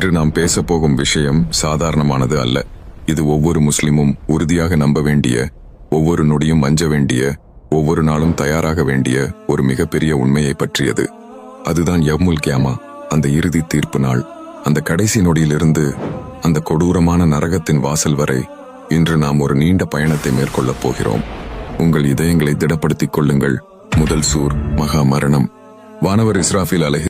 இன்று நாம் பேசப்போகும் விஷயம் சாதாரணமானது அல்ல. இது ஒவ்வொரு முஸ்லிமும் உறுதியாக நம்ப வேண்டிய ஒவ்வொரு நொடியும் அஞ்ச வேண்டிய ஒவ்வொரு நாளும் தயாராக வேண்டிய ஒரு மிகப்பெரிய உண்மையை பற்றியது. அதுதான் யவ்முல் கியாமா அந்த இறுதி தீர்ப்பு நாள். அந்த கடைசி நொடியிலிருந்து அந்த கொடூரமான நரகத்தின் வாசல் வரை இன்று நாம் ஒரு நீண்ட பயணத்தை மேற்கொள்ளப் போகிறோம். உங்கள் இதயங்களை திடப்படுத்திக் கொள்ளுங்கள். முதல் சூர் மகா மரணம் வானவர் இஸ்ராஃபில் அலஹி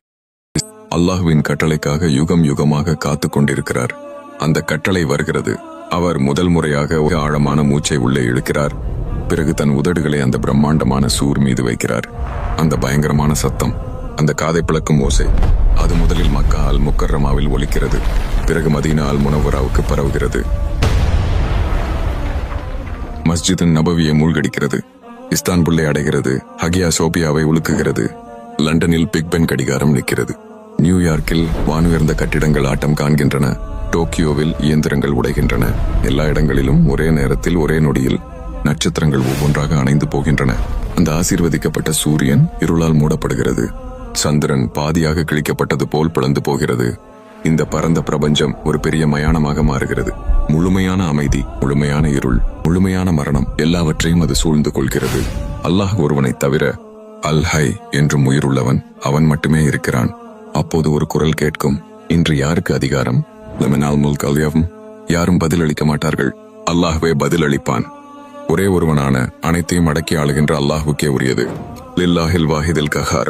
அல்லாஹுவின் கட்டளைக்காக யுகம் யுகமாக காத்து கொண்டிருக்கிறார். அந்த கட்டளை வருகிறது. அவர் முதல் முறையாக ஒரு ஆழமான மூச்சை உள்ளே இழுக்கிறார். பிறகு தன் உதடுகளை அந்த பிரம்மாண்டமான சூர் மீது வைக்கிறார். அந்த பயங்கரமான சத்தம் அந்த காதை பிளக்கும் ஓசை அது முதலில் மக்கா அல் முக்கர்ரமாவில் ஒலிக்கிறது. பிறகு மதீனா அல் முனவராவுக்கு பரவுகிறது. மஸ்ஜித் நபவியை மூழ்கடிக்கிறது. இஸ்தான்புல்லை அடைகிறது. ஹகியா சோபியாவை உலுக்குகிறது. லண்டனில் பிக் பென் கடிகாரம் நிற்கிறது. நியூயார்க்கில் வானுயர்ந்த கட்டிடங்கள் ஆட்டம் காண்கின்றன. டோக்கியோவில் இயந்திரங்கள் உடைகின்றன. எல்லா இடங்களிலும் ஒரே நேரத்தில் ஒரே நொடியில் நட்சத்திரங்கள் ஒவ்வொன்றாக அணைந்து போகின்றன. அந்த ஆசீர்வதிக்கப்பட்ட சூரியன் இருளால் மூடப்படுகிறது. சந்திரன் பாதியாக கிழிக்கப்பட்டது போல் பிளந்து போகிறது. இந்த பரந்த பிரபஞ்சம் ஒரு பெரிய மயானமாக மாறுகிறது. முழுமையான அமைதி முழுமையான இருள் முழுமையான மரணம் எல்லாவற்றையும் அது சூழ்ந்து கொள்கிறது. அல்லாஹ் ஒருவனைத் தவிர அல் ஹை என்றும் உயிருள்ளவன் அவன் மட்டுமே இருக்கிறான். அப்போது ஒரு குரல் கேட்கும். இன்று யாருக்கு அதிகாரம்? லெமனால் முல்க் அல்யவும் யாரும் பதிலளிக்க மாட்டார்கள். அல்லாஹ்வே பதிலளிப்பான். ஒரே ஒருவனான அனைத்தையும் அடக்கி ஆளுகின்ற அல்லாஹுக்கே உரியது. லில்லாஹில் வாஹிதில் கஹார்.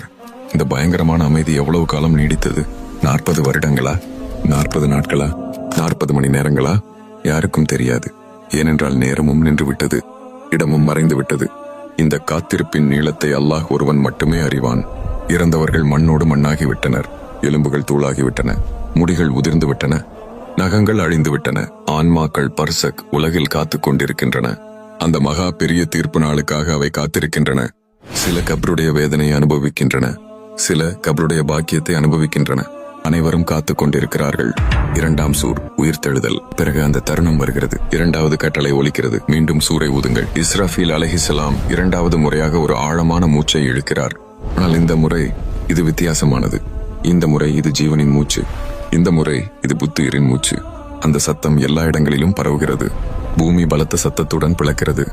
இந்த பயங்கரமான அமைதி எவ்வளவு காலம் நீடித்தது? நாற்பது வருடங்களா? நாற்பது நாட்களா? நாற்பது மணி நேரங்களா? யாருக்கும் தெரியாது. ஏனென்றால் நேரமும் நின்று விட்டது இடமும் மறைந்து விட்டது இந்த காத்திருப்பின் நீளத்தை அல்லாஹ் ஒருவன் மட்டுமே அறிவான். இறந்தவர்கள் மண்ணோடு மண்ணாகிவிட்டனர். எலும்புகள் தூளாகிவிட்டன. முடிகள் உதிர்ந்து விட்டன நகங்கள் அழிந்து விட்டன ஆன்மாக்கள் பர்சக் உலகில் காத்துக் கொண்டிருக்கின்றன. அந்த மகா பெரிய தீர்ப்பு நாளுக்காக அவை காத்திருக்கின்றன. சில கபருடைய வேதனையை அனுபவிக்கின்றன. சில கபருடைய பாக்கியத்தை அனுபவிக்கின்றன. அனைவரும் காத்து கொண்டிருக்கிறார்கள். இரண்டாம் சூர் உயிர்த்தெழுதல். பிறகு அந்த தருணம் வருகிறது. இரண்டாவது கட்டளை ஒலிக்கிறது. மீண்டும் சூரை ஊதுங்கள். இஸ்ராஃபில் அலஹிசலாம் இரண்டாவது முறையாக ஒரு ஆழமான மூச்சை இழுக்கிறார். ஆனால் இந்த முறை இது வித்தியாசமானது. இந்த முறை இது ஜீவனின் மூச்சு. இந்த முறை இது புத்துயிரின் மூச்சு. அந்த சத்தம் எல்லா இடங்களிலும் பரவுகிறது. பூமி பலத்த சத்தத்துடன் பிளக்கிறது.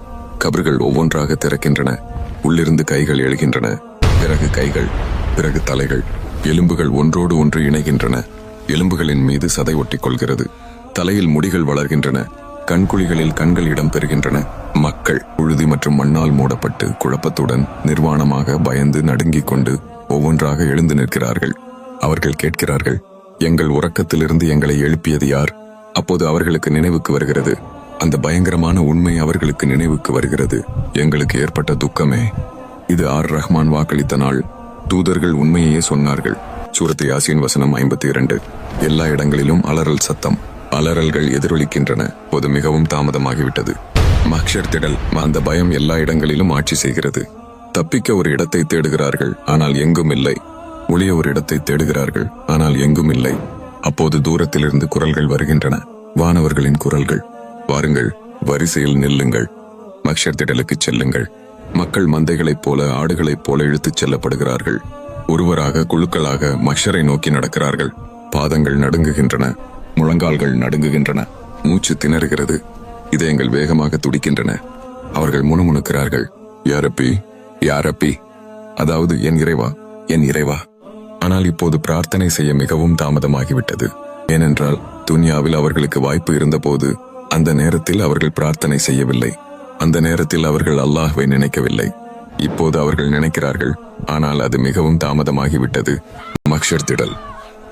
கபர்கள் ஒவ்வொன்றாக திறக்கின்றன. உள்ளிருந்து கைகள் எழுகின்றன. பிறகு கைகள் பிறகு தலைகள். எலும்புகள் ஒன்றோடு ஒன்று இணைகின்றன. எலும்புகளின் மீது சதை ஒட்டிக் கொள்கிறது தலையில் முடிகள் வளர்கின்றன. கண்குழிகளில் கண்கள் இடம் பெறுகின்றன. மக்கள் புழுதி மற்றும் மண்ணால் மூடப்பட்டு குழப்பத்துடன் நிர்வாணமாக பயந்து நடுங்கிக் கொண்டு ஒவ்வொன்றாக எழுந்து நிற்கிறார்கள். அவர்கள் கேட்கிறார்கள் எங்கள் உறக்கத்திலிருந்து எங்களை எழுப்பியது யார்? அப்போது அவர்களுக்கு நினைவுக்கு வருகிறது. அந்த பயங்கரமான உண்மை அவர்களுக்கு நினைவுக்கு வருகிறது. எங்களுக்கு ஏற்பட்ட துக்கமே. இது ஆர். ரஹ்மான் வாக்களித்த நாள். தூதர்கள் உண்மையையே சொன்னார்கள். சூரத் யாசின் வசனம் ஐம்பத்தி இரண்டு எல்லா இடங்களிலும் அலறல் சத்தம். அலறல்கள் எதிரொலிக்கின்றன. போது மிகவும் தாமதமாகிவிட்டது. மக்ஷர் திடல் அந்த பயம் எல்லா இடங்களிலும் ஆட்சி செய்கிறது. தப்பிக்க ஒரு இடத்தை தேடுகிறார்கள் ஆனால் எங்கும் இல்லை. ஒளிய ஒரு இடத்தை தேடுகிறார்கள் ஆனால் எங்கும் இல்லை. அப்போது தூரத்திலிருந்து குரல்கள் வருகின்றன. வானவர்களின் குரல்கள். வாருங்கள் வரிசையில் நில்லுங்கள். மக்ஷர் திடலுக்கு செல்லுங்கள். மக்கள் மந்தைகளைப் போல ஆடுகளைப் போல இழுத்துச் செல்லப்படுகிறார்கள். ஒருவராக குழுக்களாக மக்ஷரை நோக்கி நடக்கிறார்கள். பாதங்கள் நடுங்குகின்றன. முழங்கால்கள் நடுங்குகின்றன. மூச்சு திணறுகிறது. இதயங்கள் வேகமாக துடிக்கின்றன. அவர்கள் முணுமுணுக்கிறார்கள். யாரப்பி? யாரப்பி? அதாவது என் இறைவா? என் இறைவா? ஆனால் இப்போது பிரார்த்தனை செய்ய மிகவும் தாமதமாகிவிட்டது. ஏனென்றால் துன்யாவில் அவர்களுக்கு வாய்ப்பு இருந்தபோது அந்த நேரத்தில் அவர்கள் பிரார்த்தனை செய்யவில்லை. அந்த நேரத்தில் அவர்கள் அல்லாஹ்வை நினைக்கவில்லை. இப்போது அவர்கள் நினைக்கிறார்கள் ஆனால் அது மிகவும் தாமதமாகிவிட்டது. மக்ஷர் திடல்.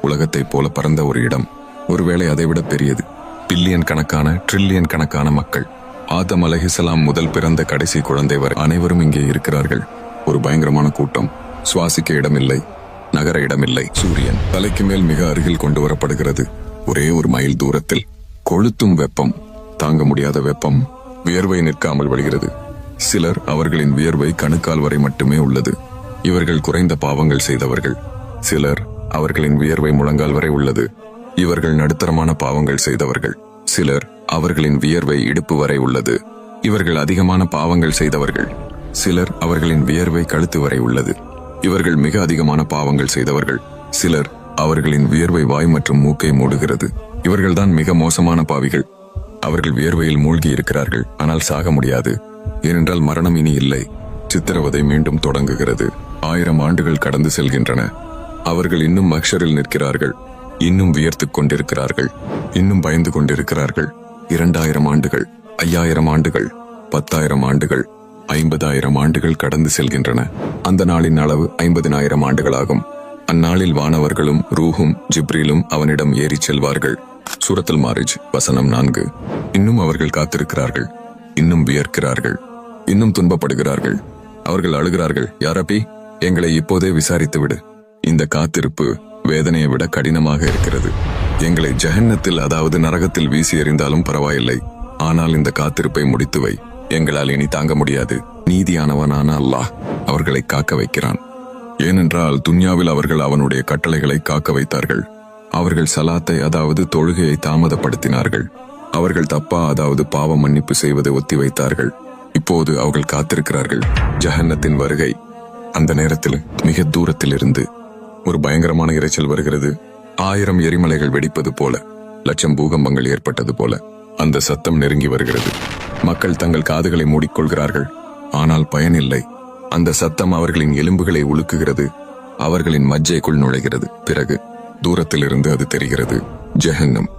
உலகத்தைப் போல பறந்த ஒரு இடம். ஒருவேளை அதைவிட பெரியது. பில்லியன் கணக்கான ட்ரில்லியன் கணக்கான மக்கள். ஆதம் அலஹிசலாம் முதல் பிறந்த கடைசி குழந்தை வரை அனைவரும் இங்கே இருக்கிறார்கள். ஒரு பயங்கரமான கூட்டம். சுவாசிக்க இடமில்லை. நகர இடமில்லை. சூரியன் தலைக்கு மேல் மிக அருகில் கொண்டு வரப்படுகிறது. ஒரே ஒரு மைல் தூரத்தில் கொளுத்தும் வெப்பம் தாங்க முடியாத வெப்பம் வியர்வை நிற்காமல் வருகிறது சிலர் அவர்களின் வியர்வை கணுக்கால் வரை மட்டுமே உள்ளது. இவர்கள் குறைந்த பாவங்கள் செய்தவர்கள். சிலர் அவர்களின் வியர்வை முழங்கால் வரை உள்ளது. இவர்கள் நடுத்தரமான பாவங்கள் செய்தவர்கள். சிலர் அவர்களின் வியர்வை இடுப்பு வரை உள்ளது. இவர்கள் அதிகமான பாவங்கள் செய்தவர்கள். சிலர் அவர்களின் வியர்வை கழுத்து வரை உள்ளது. இவர்கள் மிக அதிகமான பாவங்கள் செய்தவர்கள். சிலர் அவர்களின் வியர்வை வாய் மற்றும் மூக்கை மூடுகிறது. இவர்கள்தான் மிக மோசமான பாவிகள். அவர்கள் வியர்வையில் மூழ்கி இருக்கிறார்கள். ஆனால் சாக முடியாது. ஏனென்றால் மரணம் இனி இல்லை. சித்திரவதை மீண்டும் தொடங்குகிறது. ஆயிரம் ஆண்டுகள் கடந்து செல்கின்றன. அவர்கள் இன்னும் மக்ஷரில் நிற்கிறார்கள். இன்னும் வியர்த்து கொண்டிருக்கிறார்கள். இன்னும் பயந்து கொண்டிருக்கிறார்கள். இரண்டாயிரம் ஆண்டுகள் ஐயாயிரம் ஆண்டுகள் பத்தாயிரம் ஆண்டுகள் ஐம்பதாயிரம் ஆண்டுகள் கடந்து செல்கின்றன. அந்த நாளின் அளவு ஐம்பதினாயிரம் ஆண்டுகளாகும். அந்நாளில் வானவர்களும் ரூஹும் ஜிப்ரிலும் அவனிடம் ஏறிச் செல்வார்கள். சூரத்தில் மாரிஜ் வசனம் நான்கு. இன்னும் அவர்கள் காத்திருக்கிறார்கள். இன்னும் வியர்க்கிறார்கள். இன்னும் துன்பப்படுகிறார்கள். அவர்கள் அழுகிறார்கள் யாரப்பி எங்களை இப்போதே விசாரித்து விடு இந்த காத்திருப்பு வேதனையை விட கடினமாக இருக்கிறது. எங்களை ஜெகன்னத்தில் அதாவது நரகத்தில் வீசி எறிந்தாலும் பரவாயில்லை. ஆனால் இந்த காத்திருப்பை முடித்து வை. எங்களால் இனி தாங்க முடியாது. நீதியானவனான அல்லாஹ் அவர்களை காக்க வைக்கிறான். ஏனென்றால் துன்யாவில் அவர்கள் அவனுடைய கட்டளைகளை காக்க வைத்தார்கள். அவர்கள் சலாத்தை அதாவது தொழுகையை தாமதப்படுத்தினார்கள். அவர்கள் தப்பா அதாவது பாவ மன்னிப்பு செய்வதை ஒத்திவைத்தார்கள் இப்போது அவர்கள் காத்திருக்கிறார்கள். ஜஹன்னத்தின் வருகை அந்த நேரத்தில் மிக தூரத்தில் இருந்து ஒரு பயங்கரமான இறைச்சல் வருகிறது. ஆயிரம் எரிமலைகள் வெடிப்பது போல லட்சம் பூகம்பங்கள் ஏற்பட்டது போல அந்த சத்தம் நெருங்கி வருகிறது. மக்கள் தங்கள் காதுகளை மூடிக்கொள்கிறார்கள். ஆனால் பயனில்லை அந்த சத்தம் அவர்களின் எலும்புகளை உலுக்குகிறது. அவர்களின் மஜ்ஜைக்குள் நுழைகிறது. பிறகு தூரத்திலிருந்து அது தெரிகிறது. ஜெஹன்னம்.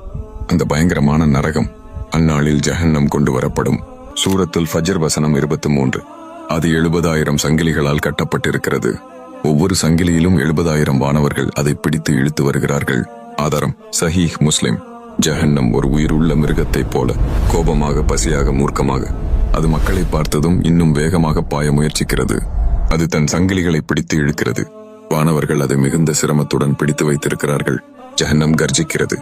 அந்த பயங்கரமான நரகம் அந்நாளில் ஜெஹன்னம் கொண்டு வரப்படும். சூரத்துல் ஃபஜர் வசனம் இருபத்தி மூன்று. அது எழுபதாயிரம் சங்கிலிகளால் கட்டப்பட்டிருக்கிறது. ஒவ்வொரு சங்கிலியிலும் எழுபதாயிரம் வானவர்கள் அதை பிடித்து இழுத்து வருகிறார்கள். ஆதாரம் சஹீஹ் முஸ்லிம். ஜஹன்னம் ஒரு உயிருள்ள மிருகத்தைப் போல கோபமாக பசியாக மூர்க்கமாக. அது மக்களை பார்த்ததும் இன்னும் வேகமாக பாய முயற்சிக்கிறது. அது தன் சங்கிலிகளை பிடித்து இழுக்கிறது. வானவர்கள் அதை மிகுந்த சிரமத்துடன் பிடித்து வைத்திருக்கிறார்கள். ஜஹன்னம் கர்ஜிக்கிறது.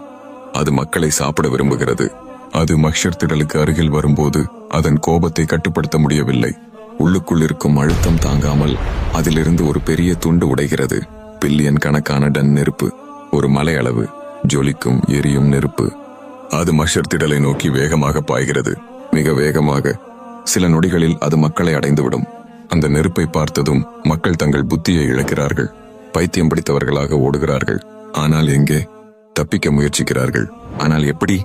அது மக்களை சாப்பிட விரும்புகிறது. அது மக்ஷர் திடலுக்கு அருகில் வரும்போது அதன் கோபத்தை கட்டுப்படுத்த முடியவில்லை. உள்ளுக்குள் இருக்கும் அழுத்தம் தாங்காமல் அதிலிருந்து ஒரு பெரிய துண்டு உடைகிறது. பில்லியன் கணக்கான டன் நெருப்பு ஒரு மலை அளவு ஜொலிக்கும் எரியும் நெருப்பு. அது மஷர் திடலை நோக்கி வேகமாக பாய்கிறது. மிக வேகமாக. சில நொடிகளில் அது மக்களை அடைந்துவிடும். அந்த நெருப்பை பார்த்ததும் மக்கள் தங்கள் புத்தியை இழக்கிறார்கள். பைத்தியம் பிடித்தவர்களாக ஓடுகிறார்கள். ஆனால் எங்கே? தப்பிக்க முயற்சிக்கிறார்கள். ஆனால் எப்படி?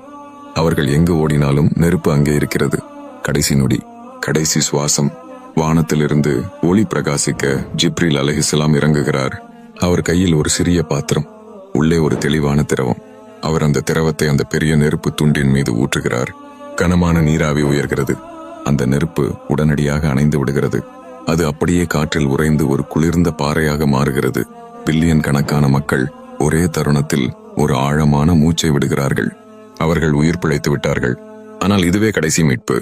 அவர்கள் எங்கு ஓடினாலும் நெருப்பு அங்கே இருக்கிறது. கடைசி நொடி கடைசி சுவாசம். வானத்திலிருந்து ஒளி பிரகாசிக்க ஜிப்ரில் அலஹிசலாம் இறங்குகிறார். அவர் கையில் ஒரு சிறிய பாத்திரம் உள்ளே ஒரு தெளிவான திரவம். அவர் அந்த திரவத்தை அந்த பெரிய நெருப்பு துண்டின் மீது ஊற்றுகிறார். கனமான நீராவி உயர்கிறது. அந்த நெருப்பு உடனடியாக அணைந்து விடுகிறது. அது அப்படியே காற்றில் உறைந்து ஒரு குளிர்ந்த பாறையாக மாறுகிறது. பில்லியன் கணக்கான மக்கள் ஒரே தருணத்தில் ஒரு ஆழமான மூச்சை விடுகிறார்கள். அவர்கள் உயிர் பிழைத்து விட்டார்கள். ஆனால் இதுவே கடைசி மீட்பு.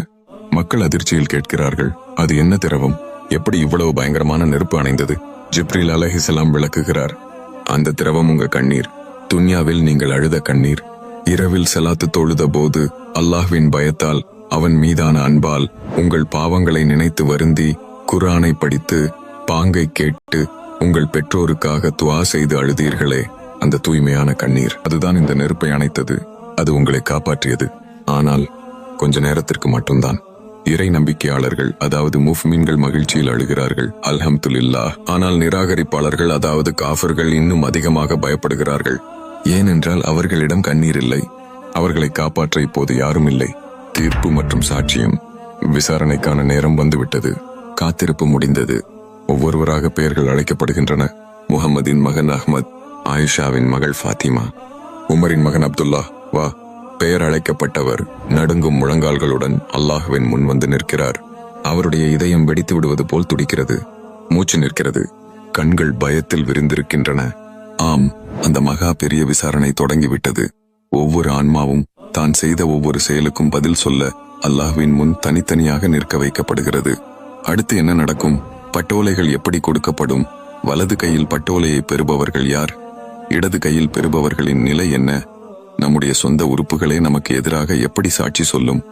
மக்கள் அதிர்ச்சியில் கேட்கிறார்கள் அது என்ன திரவம்? எப்படி இவ்வளவு பயங்கரமான நெருப்பு அணைந்தது? ஜிப்ரில் அலஹிசலாம் விளக்குகிறார் அந்த திரவம் உங்க கண்ணீர். துன்யாவில் நீங்கள் அழுத கண்ணீர். இரவில் செலாத்து தொழுத போது அல்லாஹ்வின் பயத்தால் அவன் மீதான அன்பால் உங்கள் பாவங்களை நினைத்து வருந்தி குர்ஆனை படித்து பாங்கை கேட்டு உங்கள் பெற்றோருக்காக துவா செய்து அழுதீர்களே. அந்த தூய்மையான கண்ணீர். அதுதான் இந்த நெருப்பை அணைத்தது. அது உங்களை காப்பாற்றியது. ஆனால் கொஞ்ச நேரத்திற்கு மட்டும்தான். இறை நம்பிக்கையாளர்கள் அதாவது முஃமின்கள் மகிழ்ச்சியில் அழுகிறார்கள் அல்ஹம்துல்லா ஆனால் நிராகரிப்பாளர்கள் அதாவது காஃபர்கள் இன்னும் அதிகமாக பயப்படுகிறார்கள். ஏனென்றால் அவர்களிடம் கண்ணீர் இல்லை. அவர்களை காப்பாற்ற இப்போது யாரும் இல்லை. தீர்ப்பு மற்றும் சாட்சியம். விசாரணைக்கான நேரம் வந்துவிட்டது. காத்திருப்பு முடிந்தது. ஒவ்வொருவராக பெயர்கள் அழைக்கப்படுகின்றன. முகமதின் மகன் அஹ்மத் ஆயிஷாவின் மகள் ஃபாத்திமா. உமரின் மகன் அப்துல்லா. வா. பெயர் அழைக்கப்பட்டவர் நடுங்கும் முழங்கால்களுடன் அல்லாஹுவின் முன் வந்து நிற்கிறார். அவருடைய இதயம் வெடித்து விடுவது போல் துடிக்கிறது. மூச்சு நிற்கிறது. கண்கள் பயத்தில் விரிந்திருக்கின்றன. ஆம் அந்த மகா பெரிய விசாரணை தொடங்கிவிட்டது. ஒவ்வொரு ஆன்மாவும் தான் செய்த ஒவ்வொரு செயலுக்கும் பதில் சொல்ல அல்லாஹ்வின் முன் தனித்தனியாக நிற்க வைக்கப்படுகிறது. அடுத்து என்ன நடக்கும்? பட்டோலைகள் எப்படி கொடுக்கப்படும்? வலது கையில் பட்டோலையை பெறுபவர்கள் யார்? இடது கையில் பெறுபவர்களின் நிலை என்ன? நம்முடைய சொந்த உறுப்புகளே நமக்கு எதிராக எப்படி சாட்சி சொல்லும்?